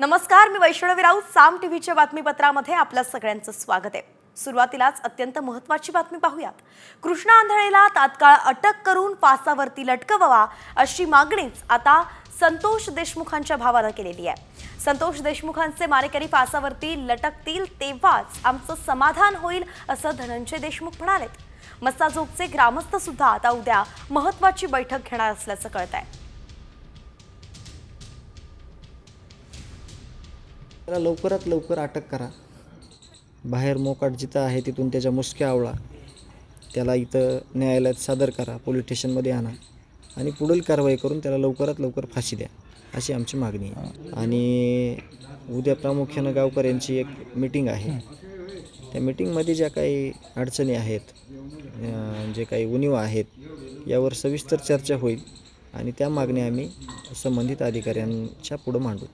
नमस्कार मी वैष्णवी राऊत साम टीव्हीच्या बातमीपत्रामध्ये आपल्या सगळ्यांचं स्वागत आहे. सुरुवातीलाच अत्यंत महत्वाची बातमी पाहूयात. कृष्णा आंधळेला तात्काळ अटक करून पासावरती लटकवावा अशी मागणीच आता संतोष देशमुखांच्या भावानं केलेली आहे. संतोष देशमुखांचे मारेकरी पासावरती लटकतील तेव्हाच आमचं समाधान होईल असं धनंजय देशमुख म्हणालेत. मस्ताजोगचे ग्रामस्थ सुद्धा आता उद्या महत्वाची बैठक घेणार असल्याचं कळत आहे त्याला लवकरात लवकर अटक करा. बाहेर मोकाट जिथं आहे तिथून त्याच्या मुसक्या आवळा. त्याला इथं न्यायालयात सादर करा पोलीस स्टेशनमध्ये आणा आणि पुढील कारवाई करून त्याला लवकरात लवकर फाशी द्या अशी आमची मागणी आहे. आणि उद्या प्रामुख्यानं गावकर यांची एक मीटिंग आहे. त्या मीटिंगमध्ये ज्या काही अडचणी आहेत जे काही उणीव आहेत यावर सविस्तर चर्चा होईल आणि त्या मागण्या आम्ही संबंधित अधिकाऱ्यांच्या पुढं मांडू.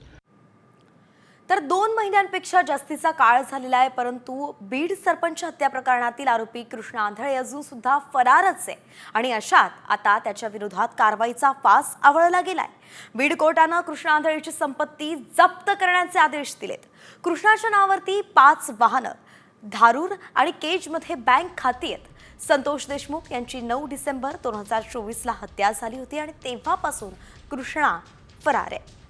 तर दोन महिन्यांपेक्षा जास्तीचा काळ झालेला आहे परंतु बीड सरपंच हत्या प्रकरणातील आरोपी कृष्ण आंधळे अजून सुद्धा फरारच आहे. आणि अशात आता त्याच्या विरोधात कारवाईचा फास आवळला गेलाय. बीड कोर्टानं कृष्ण आंधळेची संपत्ती जप्त करण्याचे आदेश दिलेत. कृष्णाच्या नावावरती पाच वाहनं धारूर आणि केजमध्ये बँक खाती आहेत. संतोष देशमुख यांची नऊ डिसेंबर दोन हजार चोवीसला हत्या झाली होती आणि तेव्हापासून कृष्णा फरार आहे.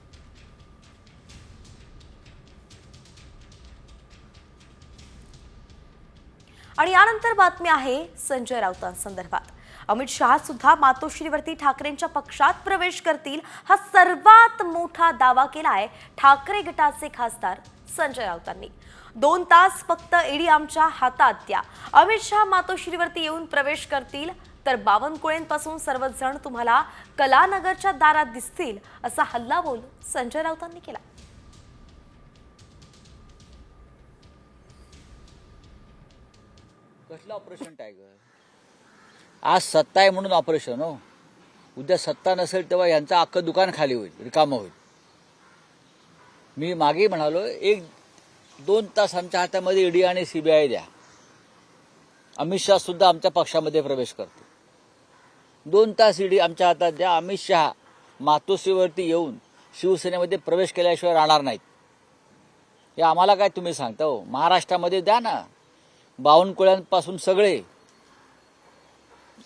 आणि यानंतर बातमी आहे संजय राऊतांसंदर्भात. अमित शहा सुद्धा मातोश्रीवरती ठाकरेंच्या पक्षात प्रवेश करतील हा सर्वात मोठा दावा केलाय ठाकरे गटाचे खासदार संजय राऊतांनी. दोन तास फक्त ईडी आमच्या हातात द्या. अमित शहा मातोश्रीवरती येऊन प्रवेश करतील तर बावनकुळेंपासून सर्वजण तुम्हाला कलानगरच्या दारात दिसतील असा हल्लाबोल संजय राऊतांनी केला. कसलं ऑपरेशन टायगर आज सत्ता आहे म्हणून ऑपरेशन हो. उद्या सत्ता नसेल तेव्हा यांचं अख्खं दुकान खाली होईल रिकामं होईल. मी मागे म्हणालो एक दोन तास आमच्या हातामध्ये ईडी आणि सीबीआय द्या. अमित शहा सुद्धा आमच्या पक्षामध्ये प्रवेश करते दोन तास ईडी आमच्या हातात द्या. अमित शहा मातोश्रीवरती येऊन शिवसेनेमध्ये प्रवेश केल्याशिवाय राहणार नाहीत. हे आम्हाला काय तुम्ही सांगता हो? महाराष्ट्रामध्ये द्या ना. बावनकुळ्यांपासून सगळे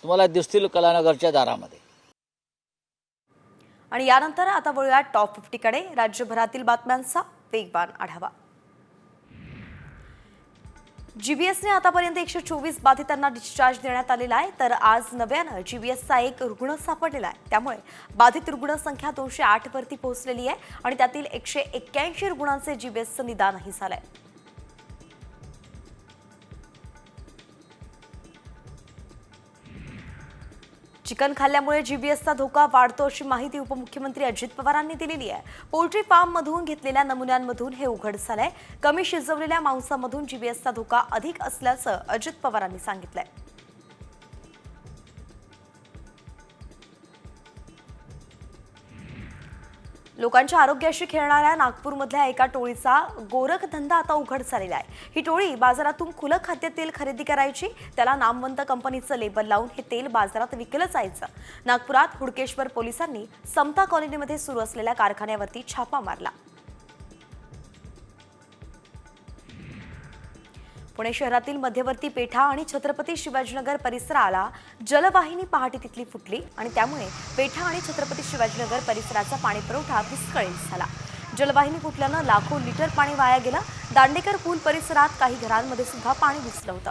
तुम्हाला दिसतील कलानगरच्या दारामध्ये. आणि यानंतर आता वळूया टॉप फिफ्टीकडे. राज्यभरातील बातम्यांचा वेगवान आढावा. जीबीएसने आतापर्यंत एकशे चोवीस बाधितांना डिस्चार्ज देण्यात आलेला आहे. तर आज नव्यानं जीबीएसचा एक रुग्ण सापडलेला आहे. त्यामुळे बाधित रुग्णसंख्या दोनशे आठ वरती पोहोचलेली आहे. आणि त्यातील एकशे एक्क्याऐंशी रुग्णांचे जीबीएसचं निदानही झालंय. चिकन खाल्ल्यामुळे जीबीएसचा धोका वाढतो अशी माहिती उपमुख्यमंत्री अजित पवारांनी दिलेली आहे. पोल्ट्री फार्ममधून घेतलेल्या नमुन्यांमधून हे उघड झालंय. कमी शिजवलेल्या मांसामधून जीबीएसचा धोका अधिक असल्याचं अजित पवारांनी सांगितलंय. लोकांच्या आरोग्याशी खेळणाऱ्या नागपूरमधल्या एका टोळीचा गोरखधंदा आता उघड झालेला आहे. ही टोळी बाजारातून खुलं खाद्य तेल खरेदी करायची त्याला नामवंत कंपनीचं लेबल लावून हे तेल बाजारात विकलं जायचं. नागपुरात हुडकेश्वर पोलिसांनी समता कॉलनीमध्ये सुरू असलेल्या कारखान्यावरती छापा मारला. पुणे शहरातील मध्यवर्ती पेठा आणि छत्रपती शिवाजीनगर परिसराला जलवाहिनी पहाटे तिथली फुटली आणि त्यामुळे पेठा आणि छत्रपती शिवाजीनगर परिसराचा पाणीपुरवठा विस्कळीत झाला. जलवाहिनी फुटल्यानं लाखो लिटर पाणी वाया गेलं. दांडेकर पूल परिसरात काही घरांमध्ये सुद्धा पाणी घुसलं होतं.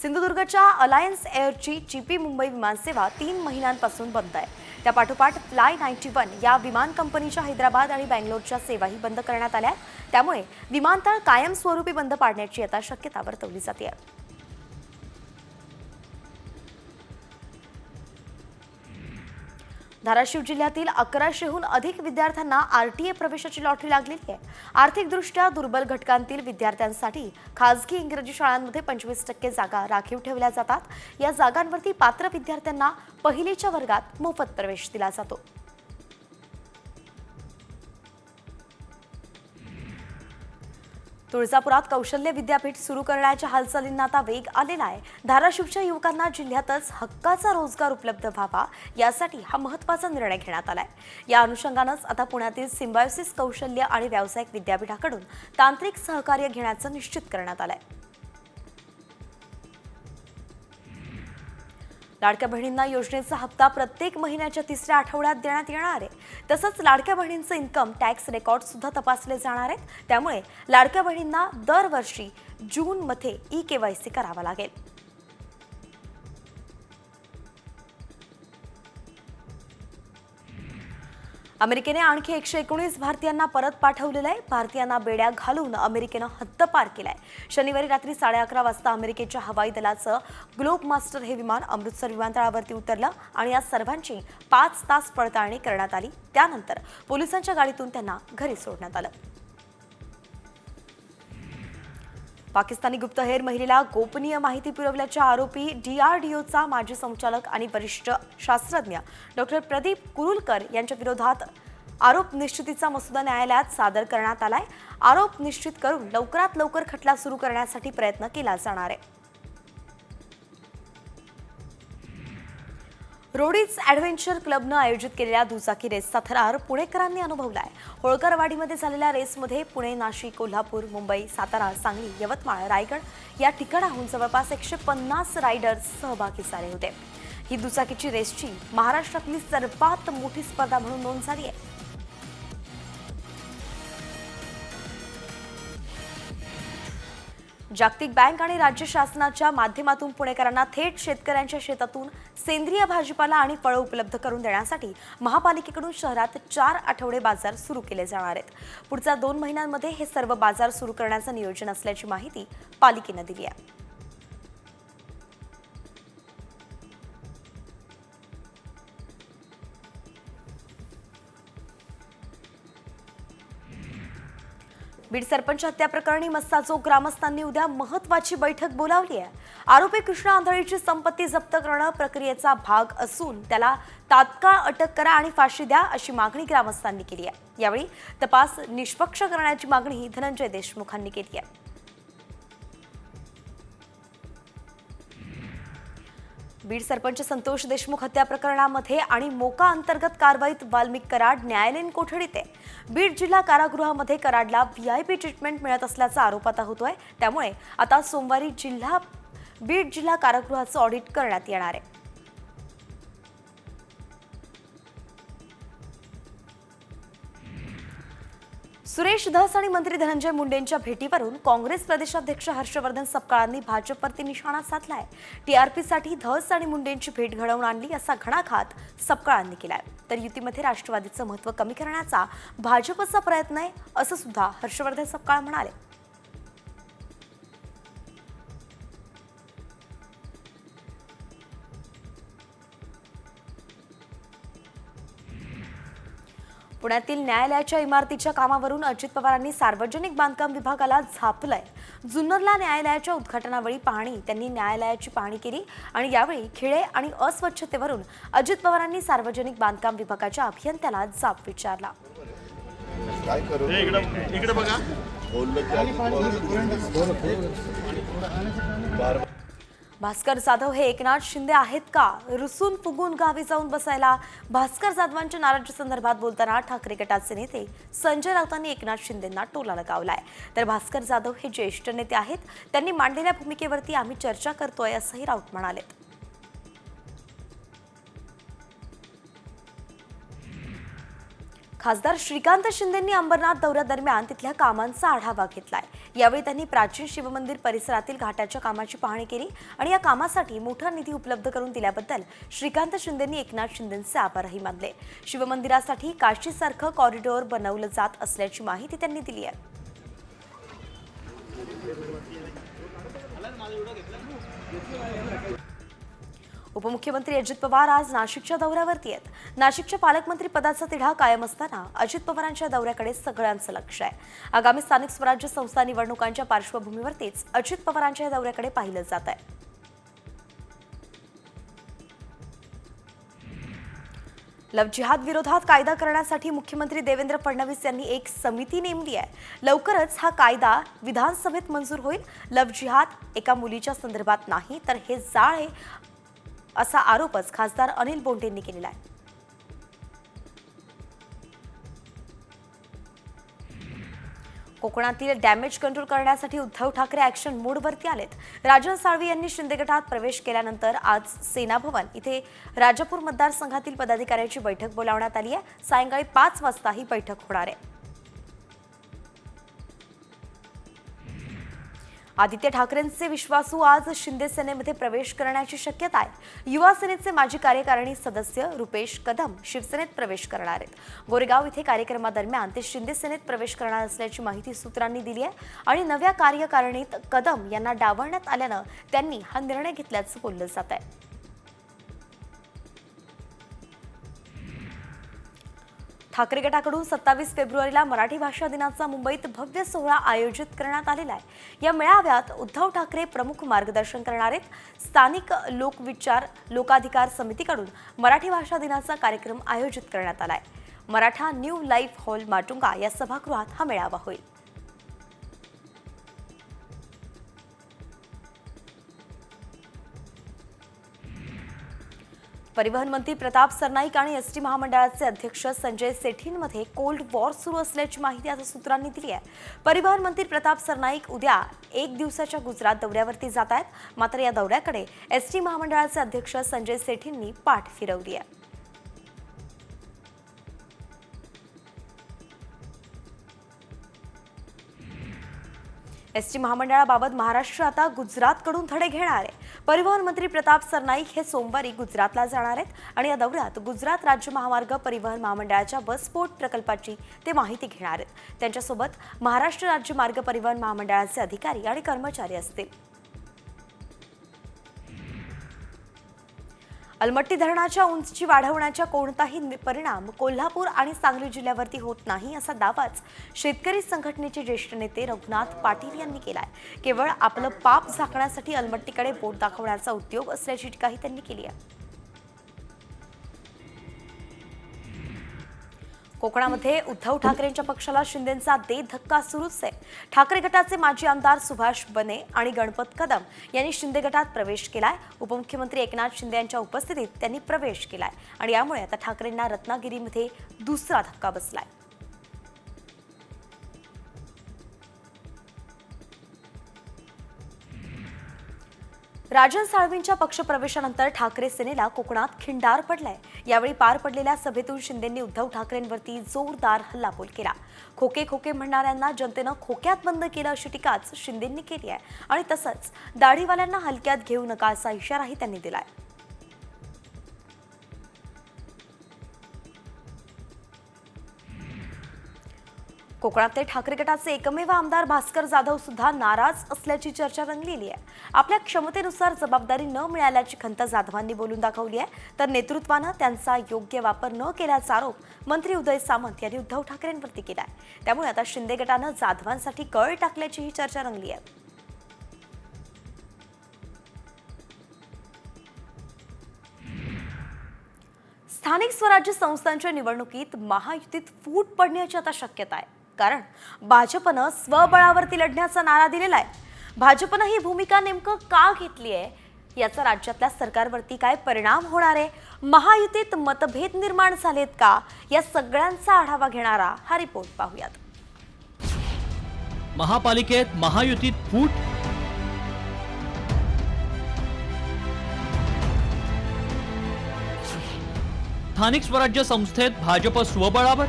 सिंधुदुर्गच्या अलायन्स एअरची चिपी मुंबई विमानसेवा तीन महिन्यांपासून बंद आहे. त्या पाठोपाठ फ्लाय नाईन्टी वन या विमान कंपनीच्या हैदराबाद आणि बँगलोरच्या सेवाही बंद करण्यात आल्या आहेत. त्यामुळे विमानतळ कायमस्वरूपी बंद पाडण्याची आता शक्यता वर्तवली जाते धाराशिव जिल्ह्यातील अकराशेहून अधिक विद्यार्थ्यांना आर टी ए प्रवेशाची लॉटरी लागलेली आहे. आर्थिकदृष्ट्या दुर्बल घटकांतील विद्यार्थ्यांसाठी खासगी इंग्रजी शाळांमध्ये पंचवीस टक्के जागा राखीव ठेवल्या जातात. या जागांवरती पात्र विद्यार्थ्यांना पहिलीच्या वर्गात मोफत प्रवेश दिला जातो. तुळजापुरात कौशल्य विद्यापीठ सुरू करण्याच्या हालचालींना आता वेग आलेला आहे. धाराशिवच्या युवकांना जिल्ह्यातच हक्काचा रोजगार उपलब्ध व्हावा यासाठी हा महत्त्वाचा निर्णय घेण्यात आलाय. या अनुषंगानंच आता पुण्यातील सिम्बायोसिस कौशल्य आणि व्यावसायिक विद्यापीठाकडून तांत्रिक सहकार्य घेण्याचं निश्चित करण्यात आलं आहे लाडक्या बहिणींना योजनेचा हप्ता प्रत्येक महिन्याच्या तिसऱ्या आठवड्यात देण्यात येणार आहे. तसंच लाडक्या बहिणींचं इन्कम टॅक्स रेकॉर्ड सुद्धा तपासले जाणार आहेत. त्यामुळे लाडक्या बहिणींना दरवर्षी जूनमध्ये ई केवायसी करावा लागेल. अमेरिकेने आणखी एकशे एकोणीस भारतीयांना परत पाठवलेलं आहे. भारतीयांना बेड्या घालून अमेरिकेनं हद्दपार केलाय. शनिवारी रात्री साडे अकरा वाजता अमेरिकेच्या हवाई दलाचं ग्लोब मास्टर हे विमान अमृतसर विमानतळावरती उतरलं आणि या सर्वांची पाच तास पडताळणी करण्यात आली. त्यानंतर पोलिसांच्या गाडीतून त्यांना घरी सोडण्यात आलं. पाकिस्तानी गुप्तहेर महिलेला गोपनीय माहिती पुरवल्याच्या आरोपी डीआरडीओचा माजी संचालक आणि वरिष्ठ शास्त्रज्ञ डॉक्टर प्रदीप कुरुलकर यांच्या विरोधात आरोप निश्चितीचा मसुदा न्यायालयात सादर करण्यात आलाय. आरोप निश्चित करून लवकरात लवकर खटला सुरू करण्यासाठी प्रयत्न केला जाणार आहे. रोडीज ॲडव्हेंचर क्लबनं आयोजित केलेल्या दुचाकी रेसचा थरार पुणेकरांनी अनुभवला आहे होळकरवाडीमध्ये झालेल्या रेसमध्ये पुणे नाशिक कोल्हापूर मुंबई सातारा सांगली यवतमाळ रायगड या ठिकाणाहून जवळपास एकशे पन्नास रायडर्स सहभागी झाले होते. ही दुचाकीची रेसची महाराष्ट्रातली सर्वात मोठी स्पर्धा म्हणून नोंद झाली आहे. जागतिक बँक आणि राज्य शासनाच्या माध्यमातून पुणेकरांना थेट शेतकऱ्यांच्या शेतातून सेंद्रिय भाजीपाला आणि फळं उपलब्ध करून देण्यासाठी महापालिकेकडून शहरात चार आठवडे बाजार सुरू केले जाणार आहेत. पुढच्या दोन महिन्यांमध्ये हे सर्व बाजार सुरू करण्याचं नियोजन असल्याची माहिती पालिकेनं दिली आहे. बीड सरपंच हत्या प्रकरणी मस्ताचोक ग्रामस्थांनी उद्या महत्वाची बैठक बोलावली आहे. आरोपी कृष्णा आंधळीची संपत्ती जप्त करणं प्रक्रियेचा भाग असून त्याला तात्काळ अटक करा आणि फाशी द्या अशी मागणी ग्रामस्थांनी केली आहे. यावेळी तपास निष्पक्ष करण्याची मागणी धनंजय देशमुखांनी केली आहे. बीड सरपंच संतोष देशमुख हत्या प्रकरणामध्ये आणि मोका अंतर्गत कारवाईत वाल्मिक कराड न्यायालयीन कोठडीत. आहे बीड जिल्हा कारागृहामध्ये कराडला व्ही आय पी ट्रीटमेंट मिळत असल्याचा आरोप आता होतोय. त्यामुळे आता सोमवारी जिल्हा बीड जिल्हा कारागृहाचं ऑडिट करण्यात येणार आहे. सुरेश धस आणि मंत्री धनंजय मुंडेंच्या भेटीवरून काँग्रेस प्रदेशाध्यक्ष हर्षवर्धन सपकाळांनी भाजपवरती निशाणा साधलाय. टीआरपीसाठी धस आणि मुंडेंची भेट घडवून आणली असा घणाघात सपकाळांनी केलाय. तर युतीमध्ये राष्ट्रवादीचं महत्त्व कमी करण्याचा भाजपचा प्रयत्न आहे असं सुद्धा हर्षवर्धन सपकाळ म्हणाले. पुण्यातील न्यायालयाच्या इमारतीच्या कामावरून अजित पवारांनी सार्वजनिक बांधकाम विभागाला झापलंय. जुन्नरला न्यायालयाच्या उद्घाटनावेळी पाहणी त्यांनी न्यायालयाची पाहणी केली आणि यावेळी खिळे आणि अस्वच्छतेवरून अजित पवारांनी सार्वजनिक बांधकाम विभागाच्या अभियंत्याला जाब विचारला. काय करू? इकडं बघा. भास्कर जाधव हे एकनाथ शिंदे आहेत का? रुसून फुगून गावी जाऊन बसायला भास्कर जाधवांच्या नाराजीसंदर्भात बोलताना ठाकरे गटाचे नेते संजय राऊतांनी एकनाथ शिंदेंना टोला लगावलाय. तर भास्कर जाधव हे ज्येष्ठ नेते आहेत. त्यांनी मांडलेल्या भूमिकेवरती आम्ही चर्चा करतोय असंही राऊत म्हणाले खासदार श्रीकांत शिंदेंनी अंबरनाथ दौऱ्यादरम्यान तिथल्या कामांचा आढावा घेतलाय. यावेळी त्यांनी प्राचीन शिवमंदिर परिसरातील घाटाच्या कामाची पाहणी केली आणि या कामासाठी मोठा निधी उपलब्ध करून दिल्याबद्दल श्रीकांत शिंदेंनी एकनाथ शिंदेंचे आभारही मानले. शिवमंदिरासाठी काशीसारखं कॉरिडॉर बनवलं जात असल्याची माहिती त्यांनी दिली आहे. उपमुख्यमंत्री अजित पवार आज नाशिकच्या दौऱ्यावरती आहेत. नाशिकच्या पालकमंत्री पदाचा तिढा कायम असताना अजित पवारांच्या दौऱ्याकडे सगळ्यांचं लक्ष आहे. आगामी स्थानिक स्वराज्य संस्था निवडणुकांच्या पार्श्वभूमीवरतीच अजित पवारांच्या या दौऱ्याकडे पाहिलं जात आहे. लव जिहाद विरोधात कायदा करण्यासाठी मुख्यमंत्री देवेंद्र फडणवीस यांनी एक समिती नेमली आहे. लवकरच हा कायदा विधानसभेत मंजूर होईल. लव जिहाद एका मुलीच्या संदर्भात नाही तर हे जाळ आहे असा आरोपच खासदार अनिल बोंडेंनी केलेला आहे. कोकणातील डॅमेज कंट्रोल करण्यासाठी उद्धव ठाकरे ऍक्शन मोडवरती आलेत. राजन साळवी यांनी शिंदे गटात प्रवेश केल्यानंतर आज सेना भवन इथे राजापूर मतदारसंघातील पदाधिकाऱ्यांची बैठक बोलावण्यात आली आहे. सायंकाळी पाच वाजता ही बैठक होणार आहे. आदित्य ठाकरेंचे विश्वासू आज शिंदे सेनेमध्ये प्रवेश करण्याची शक्यता आहे. युवा सेनेचे माजी कार्यकारिणी सदस्य रुपेश कदम शिवसेनेत प्रवेश करणार आहेत. गोरेगाव इथे कार्यक्रमादरम्यान ते शिंदे सेनेत प्रवेश करणार असल्याची माहिती सूत्रांनी दिली आहे आणि नव्या कार्यकारिणीत कदम यांना डावलण्यात आल्यानं त्यांनी हा निर्णय घेतल्याचं बोललं जात आहे. ठाकरे गटाकडून सत्तावीस फेब्रुवारीला मराठी भाषा दिनाचा मुंबईत भव्य सोहळा आयोजित करण्यात आलेला आहे. या मेळाव्यात उद्धव ठाकरे प्रमुख मार्गदर्शन करणार आहेत. स्थानिक लोकविचार लोकाधिकार समितीकडून मराठी भाषा दिनाचा कार्यक्रम आयोजित करण्यात आला आहे. Maratha new life hall Matunga या सभागृहात हा मेळावा होईल. परिवहन मंत्री प्रताप सरनाईक आणि एस टी महामंडळाचे अध्यक्ष संजय सेठींमध्ये कोल्ड वॉर सुरू असल्याची माहिती आता सूत्रांनी दिली आहे. परिवहन मंत्री प्रताप सरनाईक उद्या एक दिवसाच्या गुजरात दौऱ्यावरती जात आहेत. मात्र या दौऱ्याकडे एस टी महामंडळाचे अध्यक्ष संजय सेठींनी पाठ फिरवली आहे. एस टी महामंडळाबाबत महाराष्ट्र आता गुजरातकडून धडे घेणार आहे. परिवहन मंत्री प्रताप सरनाईक हे सोमवारी गुजरातला जाणार आहेत आणि या दौऱ्यात गुजरात राज्य महामार्ग परिवहन महामंडळाच्या बसपोर्ट प्रकल्पाची ते माहिती घेणार आहेत. त्यांच्यासोबत महाराष्ट्र राज्य मार्ग परिवहन महामंडळाचे अधिकारी आणि कर्मचारी असतील. अलमट्टी धरणाच्या उंची वाढवण्याचा कोणताही परिणाम कोल्हापूर आणि सांगली जिल्ह्यावरती होत नाही असा दावाच शेतकरी संघटनेचे ज्येष्ठ नेते रघुनाथ पाटील यांनी केलाय. केवळ आपलं पाप झाकण्यासाठी अलमट्टीकडे बोट दाखवण्याचा उद्योग असल्याची टीकाही त्यांनी केली आहे. कोकणामध्ये उद्धव ठाकरेंच्या पक्षाला शिंदेचा दे धक्का सुरूच आहे. ठाकरे गटाचे माजी आमदार सुभाष बने आणि गणपत कदम यांनी शिंदे गटात प्रवेश केलाय. उपमुख्यमंत्री एकनाथ शिंदे यांच्या उपस्थितीत त्यांनी प्रवेश केलाय. आणि यामुळे आता ठाकरेंना रत्नागिरीमध्ये दुसरा धक्का बसलाय. राजन साळवींच्या पक्षप्रवेशानंतर ठाकरे सेनेला कोकणात खिंडार पडलाय. यावेळी पार पडलेल्या सभेतून शिंदेंनी उद्धव ठाकरेंवरती जोरदार हल्लाबोल केला. खोके खोके म्हणणाऱ्यांना जनतेनं खोक्यात बंद केलं अशी टीकाच शिंदेंनी केली आहे. आणि तसंच दाढीवाल्यांना हलक्यात घेऊ नका असा इशाराही त्यांनी दिलाय. कोकणातले ठाकरे गटाचे एकमेव आमदार भास्कर जाधव सुद्धा नाराज असल्याची चर्चा रंगलेली आहे. आपल्या क्षमतेनुसार जबाबदारी न मिळाल्याची खंत जाधवांनी बोलून दाखवली आहे. तर नेतृत्वानं त्यांचा योग्य वापर न केल्याचा आरोप मंत्री उदय सामंत यांनी उद्धव ठाकरेंवरती केला आहे त्यामुळे आता शिंदे गटानं जाधवांसाठी कळ टाकल्याची ही चर्चा रंगली आहे. स्थानिक स्वराज्य संस्थांच्या निवडणुकीत महायुतीत फूट पडण्याची आता शक्यता आहे. कारण भाजपनं स्वबळावरती लढण्याचा नारा दिलेला आहे भाजपनं ही भूमिका नेमकं का घेतली आहे? याचा राज्यातल्या सरकारवरती काय परिणाम होणार आहे? महायुतीत मतभेद निर्माण झालेत का? या सगळ्यांचा आढावा घेणारा हा रिपोर्ट पाहूयात. महापालिकेत महायुतीत फूट? स्थानिक स्वराज्य संस्थेत भाजप स्वबळावर?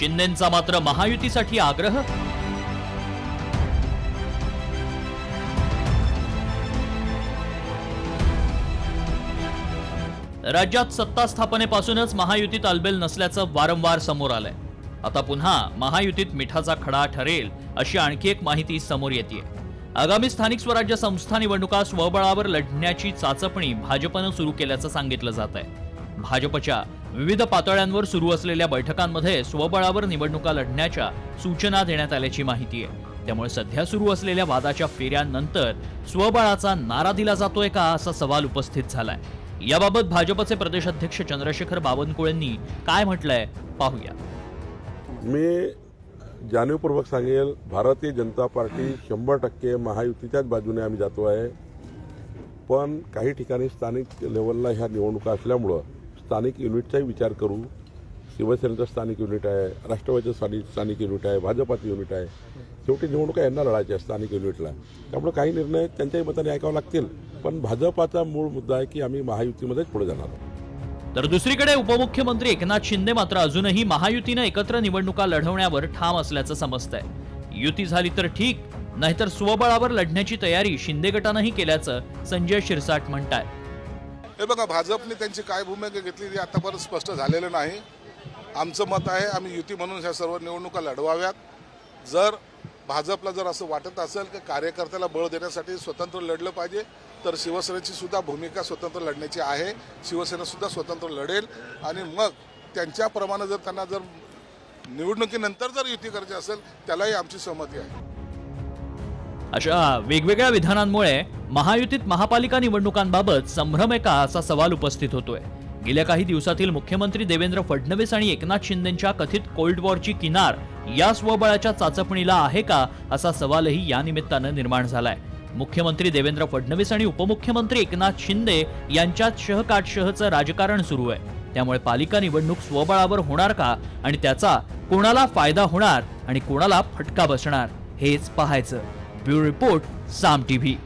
शिंदेचा मात्र महायुतीसाठी आग्रह? राज्यात सत्ता स्थापनेपासूनच महायुतीत अलबेल नसल्याचं वारंवार समोर आलंय. आता पुन्हा महायुतीत मिठाचा खडा ठरेल अशी आणखी एक माहिती समोर येते आगामी स्थानिक स्वराज्य संस्था निवडणुका स्वबळावर लढण्याची चाचपणी भाजपनं सुरू केल्याचं सांगितलं जात आहे भाजपच्या विविध पातळ्यांवर सुरू असलेल्या बैठकांमध्ये स्वबळावर निवडणुका लढण्याच्या सूचना देण्यात आल्याची माहिती आहे. त्यामुळे सध्या सुरू असलेल्या वादाच्या फेऱ्यांनंतर स्वबळाचा नारा दिला जातोय का असा सवाल उपस्थित झालाय. याबाबत भाजपचे प्रदेशाध्यक्ष चंद्रशेखर बावनकुळेंनी काय म्हटलंय पाहूया. मी जाणीवपूर्वक सांगेल भारतीय जनता पार्टी शंभर टक्के महायुतीच्याच बाजूने आम्ही जातो आहे पण काही ठिकाणी स्थानिक लेवलला ह्या निवडणुका असल्यामुळं स्थानिक युनिटचाही विचार करू शिवसेनेचं स्थानिक युनिट आहे राष्ट्रवादीचं स्थानिक स्थानिक युनिट आहे भाजपाचं युनिट आहे. शेवटी निवडणुका यांना लढायच्या स्थानिक युनिटला. त्यामुळे काही निर्णय त्यांच्याही मताने ऐकावे लागतील. पण भाजपाचा मूळ मुद्दा आहे की आम्ही महायुतीमध्येच पुढे जाणार आहोत. तर दुसरीकडे उपमुख्यमंत्री एकनाथ शिंदे मात्र अजूनही महायुतीनं एकत्र निवडणुका लढवण्यावर ठाम असल्याचं समजतंय. युती झाली तर ठीक नाहीतर स्वबळावर लढण्याची तयारी शिंदे गटानंही केल्याचं संजय शिरसाट म्हणतायत. हे बघा भाजपने त्यांची काय भूमिका घेतली ती आतापर्यंत स्पष्ट झालेलं नाही. आमचं मत आहे आम्ही युती म्हणून ह्या सर्व निवडणुका लढवाव्यात. जर भाजपला जर असं वाटत असेल की कार्यकर्त्याला बळ देण्यासाठी स्वतंत्र लढलं पाहिजे तर शिवसेनेची सुद्धा भूमिका स्वतंत्र लढण्याची आहे. शिवसेना सुद्धा स्वतंत्र लढेल. आणि मग त्यांच्याप्रमाणे जर त्यांना जर निवडणुकीनंतर जर युती करायची असेल त्यालाही आमची सहमती आहे. अशा वेगवेगळ्या विधानांमुळे महायुतीत महापालिका निवडणुकांबाबत संभ्रम आहे का असा सवाल उपस्थित होतोय. गेल्या काही दिवसातील मुख्यमंत्री देवेंद्र फडणवीस आणि एकनाथ शिंदेच्या कथित कोल्ड वॉरची किनार या स्वबळाच्या चाचपणीला आहे का असा सवालही या निमित्तानं निर्माण झालाय. मुख्यमंत्री देवेंद्र फडणवीस आणि उपमुख्यमंत्री एकनाथ शिंदे यांच्यात शहकाटशहचं राजकारण सुरू आहे. त्यामुळे पालिका निवडणूक स्वबळावर होणार का आणि त्याचा कोणाला फायदा होणार आणि कोणाला फटका बसणार हेच पाहायचं. ब्युरो रिपोर्ट साम टीव्ही